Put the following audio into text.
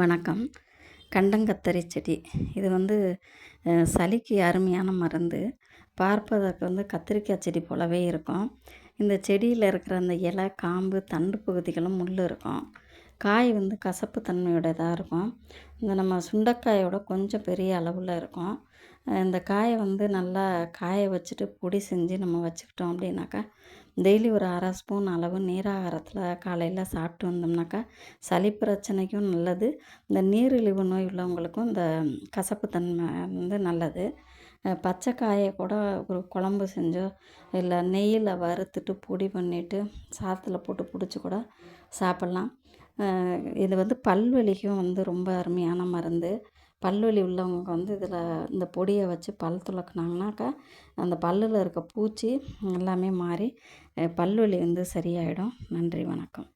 வணக்கம். கண்டங்கத்தரி செடி. இது வந்து சளிக்கு அருமையான மருந்து. பார்ப்பதற்கு வந்து கத்திரிக்காய் செடி போலவே இருக்கும். இந்த செடியில் இருக்கிற அந்த இலை காம்பு தண்டு பகுதிகளும் முள் இருக்கும். காய் வந்து கசப்பு தன்மையுடையதாக இருக்கும். இந்த நம்ம சுண்டைக்காயோட கொஞ்சம் பெரிய அளவில் இருக்கும். இந்த காயை வந்து நல்லா காய வச்சுட்டு பொடி செஞ்சு நம்ம வச்சுக்கிட்டோம் அப்படின்னாக்கா டெய்லி ஒரு அரை ஸ்பூன் அளவு நீராகாரத்தில் காலையில் சாப்பிட்டு வந்தோம்னாக்கா சளி பிரச்சனைக்கும் நல்லது. இந்த நீரிழிவு நோய் உள்ளவங்களுக்கும் இந்த கசப்பு தன்மை வந்து நல்லது. பச்சை காயை கூட ஒரு குழம்பு செஞ்சோ இல்லை நெய்யில் வறுத்துட்டு பொடி பண்ணிவிட்டு சாதத்தில் போட்டு பிடிச்சி கூட சாப்பிட்லாம். இது வந்து பல்வலிக்கும் வந்து ரொம்ப அருமையான மருந்து. பல்வலி உள்ளவங்க வந்து இதில் இந்த பொடியை வச்சு பல் துலக்குனாங்கனாக்கா அந்த பல்லில் இருக்க பூச்சி எல்லாமே மாறி பல்வலி வந்து சரியாயிடும். நன்றி வணக்கம்.